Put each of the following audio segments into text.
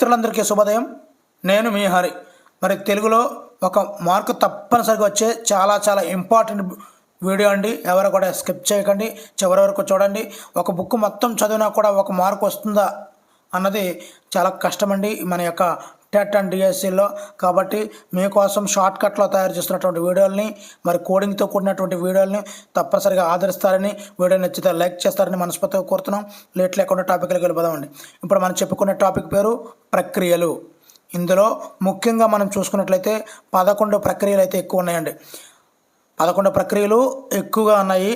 మిత్రులందరికీ శుభోదయం. నేను మీ హరి. మరి తెలుగులో ఒక మార్కు తప్పనిసరిగా వచ్చే చాలా చాలా ఇంపార్టెంట్ వీడియో అండి. ఎవరు కూడా స్కిప్ చేయకండి. చివరి వరకు చూడండి. ఒక బుక్ మొత్తం చదివినా కూడా ఒక మార్క్ వస్తుందా అన్నది చాలా కష్టమండి. మన యొక్క టెట్ అండ్ డిఎస్సిలో కాబట్టి మీకోసం షార్ట్ కట్లో తయారు చేస్తున్నటువంటి వీడియోల్ని మరి కోడింగ్తో కూడినటువంటి వీడియోల్ని తప్పనిసరిగా ఆదరిస్తారని వీడియో నచ్చితే లైక్ చేస్తారని మనస్ఫూర్తిగా కోరుతున్నాం. లేట్ లేకుండా టాపిక్లోకి వెళ్ళిపోదామండి ఇప్పుడు మనం చెప్పుకునే టాపిక్ పేరు ప్రక్రియలు. ఇందులో ముఖ్యంగా మనం చూసుకున్నట్లయితే పదకొండు ప్రక్రియలు అయితే ఎక్కువ ఉన్నాయండి. పదకొండు ప్రక్రియలు ఎక్కువగా ఉన్నాయి.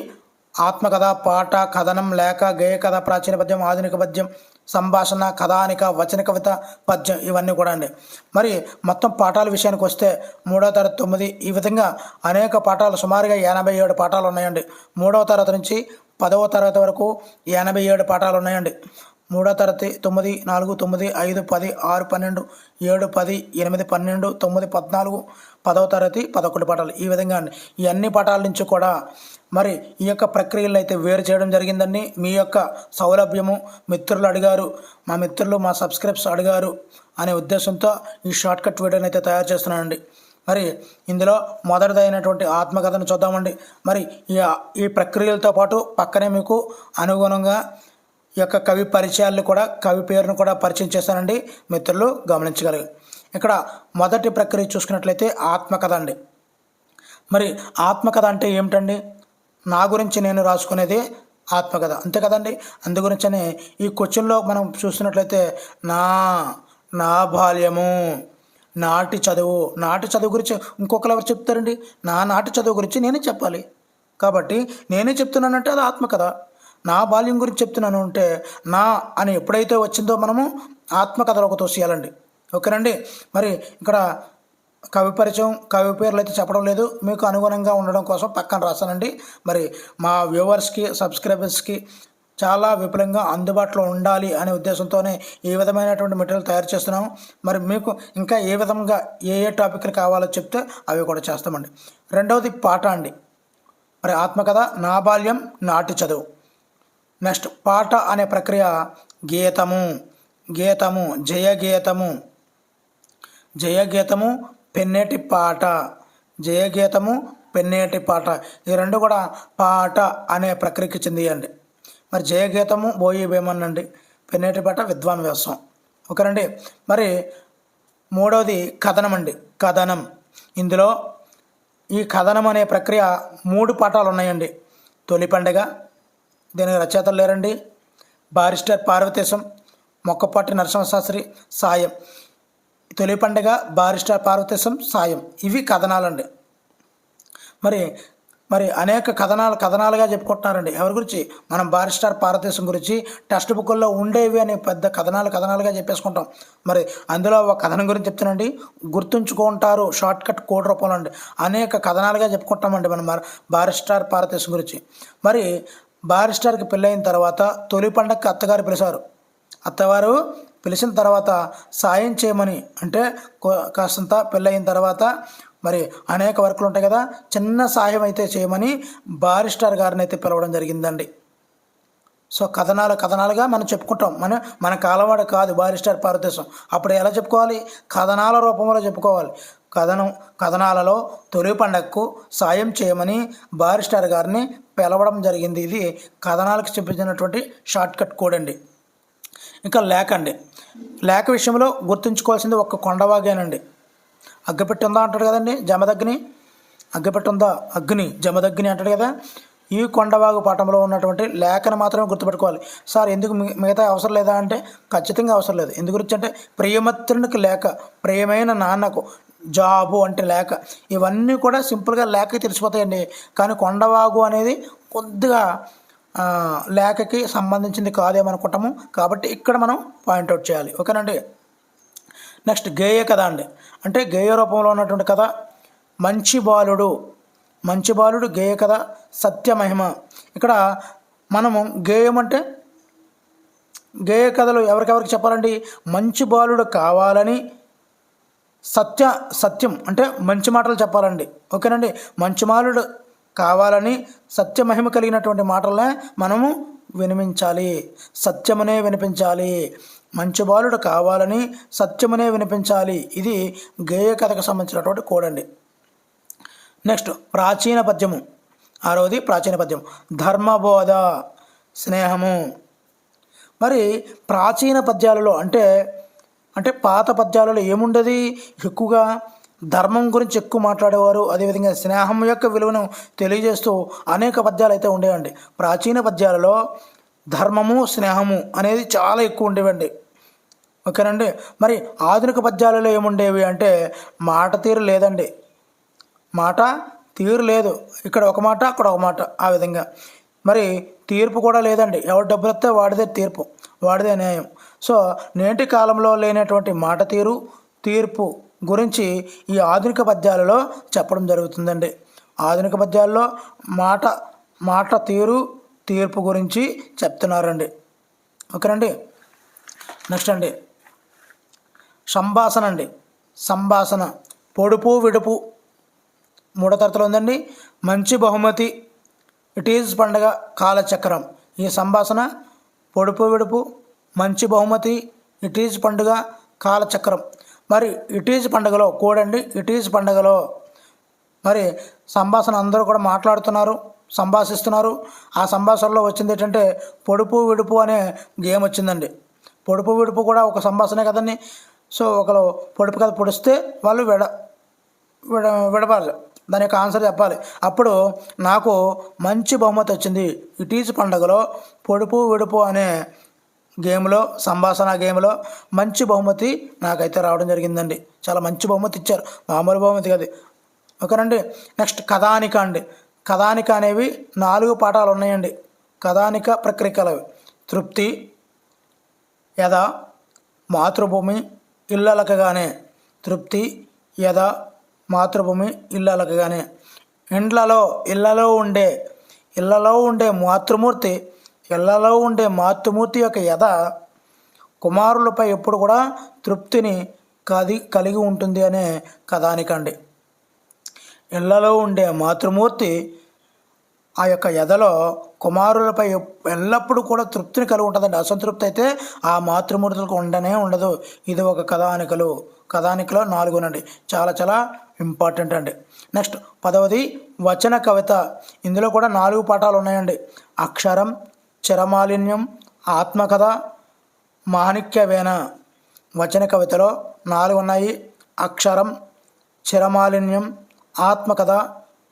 ఆత్మకథ పాట కథనం లేఖ గేయ కథ ప్రాచీన పద్యం ఆధునిక పద్యం సంభాషణ కథానిక వచన కవిత పద్యం ఇవన్నీ కూడా అండి. మరి మొత్తం పాఠాల విషయానికి వస్తే మూడవ తరగతి తొమ్మిది ఈ విధంగా అనేక పాఠాలు సుమారుగా ఎనభై ఏడు పాఠాలు ఉన్నాయండి. మూడవ తరగతి నుంచి పదవ తరగతి వరకు ఎనభై ఏడు పాఠాలు ఉన్నాయండి. మూడో తరగతి తొమ్మిది నాలుగు తొమ్మిది ఐదు పది ఆరు పన్నెండు ఏడు పది ఎనిమిది పన్నెండు తొమ్మిది పద్నాలుగు పదవ తరగతి పదకొండు పాఠాలు. ఈ విధంగా ఈ అన్ని పాఠాల నుంచి కూడా మరి ఈ యొక్క ప్రక్రియలను అయితే వేరు చేయడం జరిగిందండి. మీ యొక్క సౌలభ్యము మిత్రులు అడిగారు మా మిత్రులు మా సబ్స్క్రైబ్స్ అడిగారు అనే ఉద్దేశంతో ఈ షార్ట్ కట్ వీడియోని అయితే తయారు చేస్తున్నానండి. మరి ఇందులో మొదటిదైనటువంటి ఆత్మకథను చూద్దామండి. మరి ఈ ఈ ప్రక్రియలతో పాటు పక్కనే మీకు అనుగుణంగా యొక్క కవి పరిచయాలు కూడా కవి పేరును కూడా పరిచయం చేశానండి. మిత్రులు గమనించగలరు. ఇక్కడ మొదటి ప్రక్రియ చూసుకున్నట్లయితే ఆత్మకథ అండి. మరి ఆత్మకథ అంటే ఏమిటండి? నా గురించి నేను రాసుకునేది ఆత్మకథ. అంతే కదండి? అందు గురించనే ఈ క్వశ్చన్లో మనం చూస్తున్నట్లయితే నా నా బాల్యము నాటి చదువు. నాటి చదువు గురించి ఇంకొకరు ఎవరు చెప్తారండి? నా నాటి చదువు గురించి నేనే చెప్పాలి. కాబట్టి నేనే చెప్తున్నానంటే అది ఆత్మకథ. నా బాల్యం గురించి చెప్తున్నాను అంటే నా అని ఎప్పుడైతే వచ్చిందో మనము ఆత్మకథలోకి తోసేయాలండి. ఓకేనండి? మరి ఇక్కడ కవి పరిచయం కవి పేర్లు అయితే చెప్పడం లేదు. మీకు అనుగుణంగా ఉండడం కోసం పక్కన రాశానండి. మరి మా వ్యూవర్స్కి సబ్స్క్రైబర్స్కి చాలా విపులంగా అందుబాటులో ఉండాలి అనే ఉద్దేశంతోనే ఈ విధమైనటువంటి మెటీరియల్ తయారు చేస్తున్నాము. మరి మీకు ఇంకా ఏ విధంగా ఏ ఏ టాపిక్లు కావాలో చెప్తే అవి కూడా చేస్తామండి. రెండవది పాట అండి. మరి ఆత్మకథ నా బాల్యం నాటి చదువు. నెక్స్ట్ పాట అనే ప్రక్రియ గీతము. గీతము జయ గీతము. జయ గీతము పెన్నేటి పాట. జయ గీతము పెన్నేటి పాట. ఈ రెండు కూడా పాట అనే ప్రక్రియకి చెందియండి. మరి జయ గీతము బోయి భీమన్ అండి పెన్నేటి పాట విద్వాన్ వ్యాసం. ఓకేనండి మరి మూడవది కథనం అండి కథనం. ఇందులో ఈ కథనం అనే ప్రక్రియ మూడు పాఠాలు ఉన్నాయండి తొలి పండుగ దీనికి రచయితలు లేరండి. బారిస్టర్ పార్వతీశం మొక్కపాటి నరసింహశాస్త్రి సాయం. తొలి పండుగ బారిస్టర్ పార్వతీశం సాయం. ఇవి కథనాలండి. మరి మరి అనేక కథనాలు కథనాలుగా చెప్పుకుంటున్నారండి. ఎవరి గురించి? మనం బారిస్టార్ భారతదేశం గురించి టెక్స్ట్ బుక్లో ఉండేవి అని పెద్ద కథనాలు కథనాలుగా చెప్పేసుకుంటాం. మరి అందులో ఒక కథనం గురించి చెప్తానండి. గుర్తుంచుకుంటారు షార్ట్ కట్ కోడ్ రూపంలో అండి. అనేక కథనాలుగా చెప్పుకుంటామండి మనం బారిస్టార్ పారదేశం గురించి. మరి బారిస్టార్కి పెళ్ళైన తర్వాత తొలి పండగకి అత్తగారు పిలిచారు. అత్తవారు పిలిచిన తర్వాత సాయం చేయమని అంటే కాస్తంత పెళ్ళయిన తర్వాత మరి అనేక వర్కులు ఉంటాయి కదా చిన్న సాయం అయితే చేయమని బారిస్టార్ గారిని అయితే పిలవడం జరిగిందండి. సో కథనాలు కథనాలుగా మనం చెప్పుకుంటాం. మన మన కాలవాడు కాదు బారిస్టార్ భారతదేశం అప్పుడు ఎలా చెప్పుకోవాలి? కథనాల రూపంలో చెప్పుకోవాలి. కథనం కథనాలలో తొలి పండగకు సాయం చేయమని బారిస్టార్ గారిని పిలవడం జరిగింది. ఇది కథనాలకు చూపించినటువంటి షార్ట్కట్ కోడ్ అండి. ఇంకా లేక అండి. లేఖ విషయంలో గుర్తుంచుకోవాల్సింది ఒక కొండవాగేనండి. అగ్గిపెట్టి ఉందా అంటాడు కదండి జమదగ్ని? అగ్గిపెట్టి ఉందా? అగ్ని జమదగ్ని అంటాడు కదా. ఈ కొండవాగు పాఠంలో ఉన్నటువంటి లేఖను మాత్రమే గుర్తుపెట్టుకోవాలి. సార్ ఎందుకు మి- మిగతా అవసరం లేదా అంటే? ఖచ్చితంగా అవసరం లేదు. ఎందు గురించి అంటే ప్రియమత్రునికి లేఖ ప్రియమైన నాన్నకు జాబు అంటే లేక ఇవన్నీ కూడా సింపుల్గా లేక తెలిసిపోతాయండి. కానీ కొండవాగు అనేది కొద్దిగా లేఖకి సంబంధించింది కాదేమనుకుంటాము. కాబట్టి ఇక్కడ మనం పాయింట్అవుట్ చేయాలి. ఓకేనండి? నెక్స్ట్ గేయ కథ అండి. అంటే గేయ రూపంలో ఉన్నటువంటి కథ మంచి బాలుడు. మంచి బాలుడు గేయ కథ సత్యమహిమ ఇక్కడ మనము గేయం అంటే గేయ కథలు ఎవరికెవరికి చెప్పాలండి? మంచి బాలుడు కావాలని సత్య సత్యం అంటే మంచి మాటలు చెప్పాలండి. ఓకేనండి? మంచి మాలుడు కావాలని సత్యమహిమ కలిగినటువంటి మాటలనే మనము వినిపించాలి సత్యమనే వినిపించాలి. మంచి బాలుడు కావాలని సత్యమునే వినిపించాలి. ఇది గేయ కథకు సంబంధించినటువంటి కోడండి. నెక్స్ట్ ప్రాచీన పద్యము. ఆరవది ప్రాచీన పద్యం. ధర్మబోధ స్నేహము. మరి ప్రాచీన పద్యాలలో అంటే అంటే పాత పద్యాలలో ఏముండేది? ఎక్కువగా ధర్మం గురించి ఎక్కువ మాట్లాడేవారు. అదేవిధంగా స్నేహం యొక్క విలువను తెలియజేస్తూ అనేక పద్యాలు అయితే ఉండేవండి. ప్రాచీన పద్యాలలో ధర్మము స్నేహము అనేది చాలా ఎక్కువ ఉండేవండి. ఓకేనండి? మరి ఆధునిక పద్యాలలో ఏముండేవి అంటే మాట తీరు లేదండి. మాట తీరు లేదు. ఇక్కడ ఒక మాట అక్కడ ఒక మాట ఆ విధంగా. మరి తీర్పు కూడా లేదండి. ఎవరు డబ్బులు వస్తే వాడిదే తీర్పు వాడిదే న్యాయం. సో నేటి కాలంలో లేనటువంటి మాట తీరు తీర్పు గురించి ఈ ఆధునిక పద్యాలలో చెప్పడం జరుగుతుందండి. ఆధునిక పద్యాల్లో మాట మాట తీరు తీర్పు గురించి చెప్తున్నారండి. ఓకేనండి? నెక్స్ట్ అండి. సంభాషణ అండి. సంభాషణ. పొడుపు విడుపు. మూడో తరగతిలో ఉందండి. మంచి బహుమతి. ఇట్ ఈజ్ పండగ కాలచక్రం. ఈ సంభాషణ పొడుపు విడుపు మంచి బహుమతి ఇట్ ఈజ్ పండుగ కాలచక్రం. మరి ఇట్ ఈజ్ పండుగలో కూడండి ఇట్ ఈజ్ పండుగలో మరి సంభాషణ అందరూ కూడా మాట్లాడుతున్నారు సంభాషిస్తున్నారు. ఆ సంభాషణలో వచ్చింది ఏంటంటే పొడుపు విడుపు అనే గేమ్ వచ్చిందండి. పొడుపు విడుపు కూడా ఒక సంభాషణే కదండి. సో ఒకరు పొడుపు కథ పొడిస్తే వాళ్ళు విడ విడ విడపాలి. దాని యొక్క ఆన్సర్ చెప్పాలి. అప్పుడు నాకు మంచి బహుమతి వచ్చింది. ఇటీజ్ పండుగలో పొడుపు విడుపు అనే గేమ్లో సంభాషణ గేమ్లో మంచి బహుమతి నాకైతే రావడం జరిగిందండి. చాలా మంచి బహుమతి ఇచ్చారు. మామూలు బహుమతి కాదు. ఓకేనండి. నెక్స్ట్ కథానిక అండి. కథానిక అనేవి నాలుగు పాఠాలు ఉన్నాయండి. కథానిక ప్రక్రియలు తృప్తి యథ మాతృభూమి ఇళ్ళలకగానే. తృప్తి యథ మాతృభూమి ఇళ్ళలకగానే. ఇండ్లలో ఇళ్ళలో ఉండే ఇళ్ళలో ఉండే మాతృమూర్తి ఇళ్ళలో ఉండే మాతృమూర్తి యొక్క యథ కుమారులపై ఎప్పుడు కూడా తృప్తిని కది కలిగి ఉంటుంది అనే కథానిక అండి ఇళ్ళలో ఉండే మాతృమూర్తి ఆ యొక్క ఎదలో కుమారులపై ఎప్- ఎల్లప్పుడూ కూడా తృప్తిని కలిగి ఉంటుందండి. అసంతృప్తి అయితే ఆ మాతృమూర్తులకు ఉండనే ఉండదు. ఇది ఒక కథానికలు కథానికలో నాలుగునండి. చాలా చాలా ఇంపార్టెంట్ అండి. నెక్స్ట్ పదవది వచన కవిత. ఇందులో కూడా నాలుగు పాఠాలు ఉన్నాయండి. అక్షరం చిరమాలిన్యం ఆత్మకథ మాణిక్యవేణ వచన కవితలో నాలుగు ఉన్నాయి అక్షరం చిరమాలిన్యం ఆత్మకథ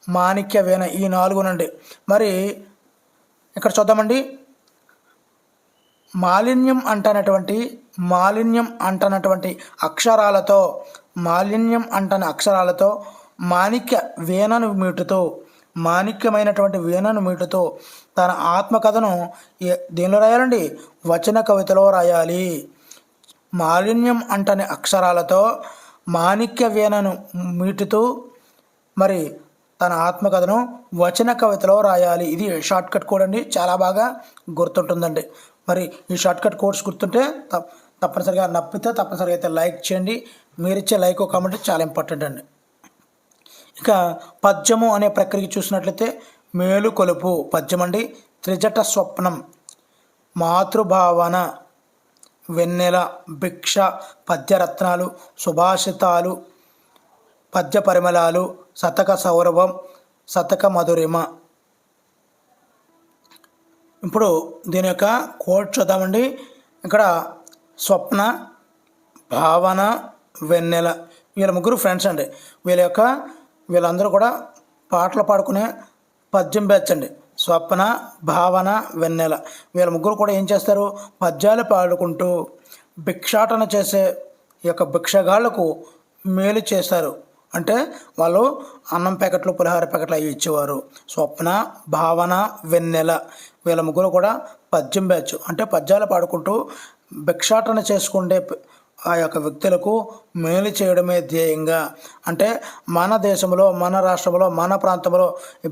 మాణిక్య వీణ ఈ నాలుగునండి. మరి ఇక్కడ చూద్దామండి. మాలిన్యం అంటనటువంటి మాలిన్యం అంటనటువంటి అక్షరాలతో మాలిన్యం అంటని అక్షరాలతో మాణిక్య వేణను మీటుతూ మాణిక్యమైనటువంటి వీణను మీటుతో తన ఆత్మకథను ఏ- దేనిలో రాయాలండి? వచన కవితలో రాయాలి. మాలిన్యం అంటని అక్షరాలతో మాణిక్య వీణను మీటుతూ మరి తన ఆత్మకథను వచన కవితలో రాయాలి. ఇది షార్ట్ కట్ కోడ్ అండి. చాలా బాగా గుర్తుంటుందండి. మరి ఈ షార్ట్ కట్ కోడ్స్ గుర్తుంటే తప్పనిసరిగా నప్పితే తప్పనిసరిగా అయితే లైక్ చేయండి. మీరిచ్చే లైక్ కామెంట్ చాలా ఇంపార్టెంట్ అండి. ఇక పద్యము అనే ప్రక్రియ చూసినట్లయితే మేలుకొలుపు పద్యం అండి త్రిజట స్వప్నం మాతృభావన వెన్నెల భిక్ష పద్యరత్నాలు సుభాషితాలు పద్య పరిమళాలు శతక సౌరభం శతక మధురిమ. ఇప్పుడు దీని యొక్క కోడ్ చూద్దామండి. ఇక్కడ స్వప్న భావన వెన్నెల. వీళ్ళ ముగ్గురు ఫ్రెండ్స్ అండి. వీళ్ళ యొక్క వీళ్ళందరూ కూడా పాటలు పాడుకునే పద్యం బ్యాచ్ అండి స్వప్న భావన వెన్నెల. వీళ్ళ ముగ్గురు కూడా ఏం చేస్తారు? పద్యాలు పాడుకుంటూ భిక్షాటన చేసే ఈ యొక్క భిక్షగాళ్ళకు మేలు చేశారు అంటే వాళ్ళు అన్నం ప్యాకెట్లు పులిహార ప్యాకెట్లు అవి ఇచ్చేవారు. స్వప్న భావన వెన్నెల. వీళ్ళ ముగ్గురు కూడా పద్యం బ్యాచ్ అంటే పద్యాలు పాడుకుంటూ భిక్షాటన చేసుకుండే ఆ యొక్క వ్యక్తులకు మేలు చేయడమే ధ్యేయంగా. అంటే మన దేశంలో మన రాష్ట్రంలో మన ప్రాంతంలో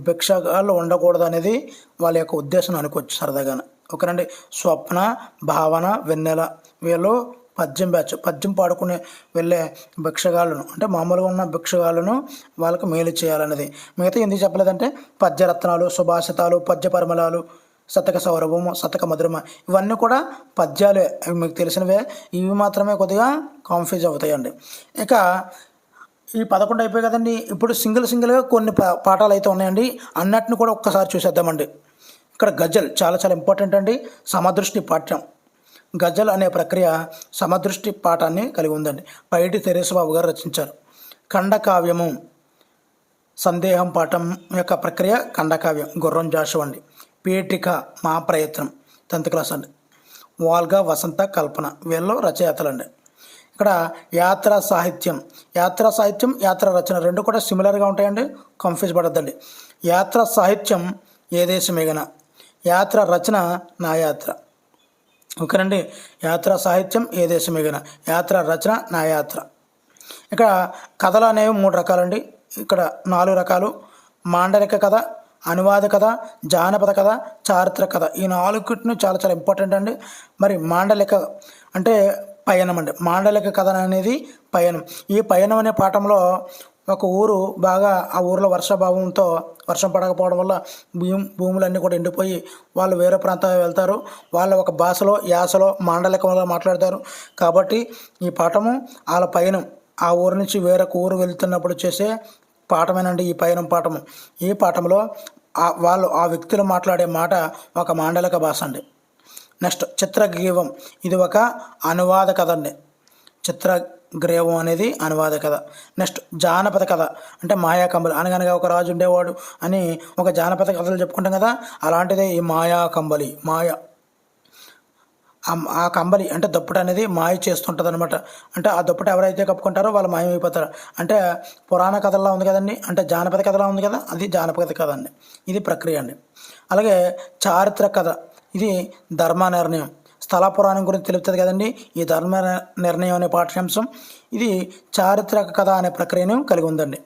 భిక్షగాళ్ళు ఉండకూడదు అనేది వాళ్ళ యొక్క ఉద్దేశం అనుకోవచ్చు సరదాగా. ఓకేనండి స్వప్న భావన వెన్నెల వీళ్ళు పద్యం బ్యాచ్ పద్యం పాడుకునే వెళ్ళే భిక్షగాళ్ళను అంటే మామూలుగా ఉన్న భిక్షగాళ్ళను వాళ్ళకు మేలు చేయాలన్నది. మిగతా ఎందుకు చెప్పలేదంటే పద్యరత్నాలు సుభాషితాలు పద్య పరిమళాలు శతక సౌరభము శతక మధురమ ఇవన్నీ కూడా పద్యాలే. అవి మీకు తెలిసినవే. ఇవి మాత్రమే కొద్దిగా కాన్ఫ్యూజ్ అవుతాయండి. ఇక ఈ పదకొండు అయిపోయి కదండి. ఇప్పుడు సింగిల్ సింగిల్గా కొన్ని పా- పాఠాలు అయితే ఉన్నాయండి. అన్నిటిని కూడా ఒక్కసారి చూసేద్దామండి. ఇక్కడ గజల్ చాలా చాలా ఇంపార్టెంట్ అండి. సమదృష్టి పాఠ్యం. గజల్ అనే ప్రక్రియ సమదృష్టి పాఠాన్ని కలిగి ఉందండి. పైటి తెరేసబాబు గారు రచించారు. ఖండకావ్యము సందేహం పాఠం యొక్క ప్రక్రియ ఖండకావ్యం గుర్రం జాషు అండి పీఠిక మా ప్రయత్నం టెన్త్ క్లాస్ అండి వాల్గా వసంత కల్పన వీళ్ళు రచయితలండి ఇక్కడ యాత్రా సాహిత్యం యాత్రా సాహిత్యం యాత్ర రచన రెండు కూడా సిమిలర్గా ఉంటాయండి కన్ఫ్యూజ్ పడద్దండి. యాత్రా సాహిత్యం ఏ దేశమేగన? యాత్ర రచన నా యాత్ర. ఓకేనండి? యాత్ర సాహిత్యం ఏ దేశమేగన? యాత్ర రచన నా యాత్ర. ఇక్కడ కథలు అనేవి మూడు రకాలండి. ఇక్కడ నాలుగు రకాలు. మాండలిక కథ అనువాద కథ జానపద కథ చారిత్ర కథ. ఈ నాలుగుటిని చాలా చాలా ఇంపార్టెంట్ అండి. మరి మాండలిక అంటే పయనం అండి. మాండలిక కథ అనేది పయనం. ఈ పయనం అనే పాఠంలో ఒక ఊరు బాగా ఆ ఊరిలో వర్షాభావంతో వర్షం పడకపోవడం వల్ల భూమి భూములన్నీ కూడా ఎండిపోయి వాళ్ళు వేరే ప్రాంతాలకు వెళ్తారు. వాళ్ళ ఒక భాషలో యాసలో మాండలికంలో మాట్లాడతారు. కాబట్టి ఈ పాఠము వాళ్ళ పయనం. ఆ ఊరు నుంచి వేరొక ఊరు వెళ్తున్నప్పుడు చేసే పాఠమేనండి ఈ పయనం పాఠము. ఈ పాఠంలో ఆ- వాళ్ళు ఆ వ్యక్తులు మాట్లాడే మాట ఒక మాండలిక భాష అండి. నెక్స్ట్ చిత్రగ్రీవం. ఇది ఒక అనువాద కథ అండి. చిత్రగ్రీవం అనేది అనువాద కథ. నెక్స్ట్ జానపద కథ. అంటే మాయా కంబలి అనగనగా ఒక రాజు ఉండేవాడు అని ఒక జానపద కథలు చెప్పుకుంటాం కదా అలాంటిదే ఈ మాయా కంబలి ఆ- ఆ కంబలి అంటే దుప్పటి అనేది మాయ చేస్తుంటుంది అనమాట అంటే ఆ దుప్పటి ఎవరైతే కప్పుకుంటారో వాళ్ళు మాయమైపోతారు. అంటే పురాణ కథల్లో ఉంది కదండి. అంటే జానపద కథలా ఉంది కదా అది జానపద కథ అండి. ఇది ప్రక్రియ అండి. అలాగే చారిత్రక కథ ఇది ధర్మ నిర్ణయం. స్థల పురాణం గురించి తెలుపుతుంది కదండి. ఈ ధర్మ నిర్ణయం అనే పాఠ్యాంశం ఇది చారిత్రక కథ అనే ప్రక్రియను కలిగి ఉందండి.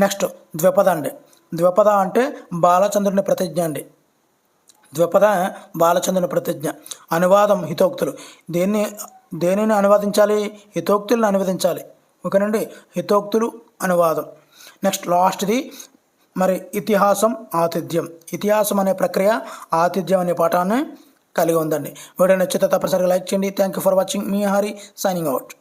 నెక్స్ట్ ద్విపద అండి. ద్విపద అంటే బాలచంద్రుని ప్రతిజ్ఞ అండి. ద్విపద బాలచంద్రుని ప్రతిజ్ఞ. అనువాదం హితోక్తులు. దేన్ని దేనిని అనువాదించాలి? హితోక్తులను అనువదించాలి. ఓకేనండి? హితోక్తులు అనువాదం. నెక్స్ట్ లాస్ట్ది. మరి ఇతిహాసం ఆతిథ్యం. ఇతిహాసం అనే ప్రక్రియ ఆతిథ్యం అనే పాఠాన్ని కలిగి ఉందండి. వీడియో నచ్చితే తప్పనిసరిగా లైక్ చేయండి. థ్యాంక్ యూ ఫర్ వాచింగ్ మీ హరి సైనింగ్ అవుట్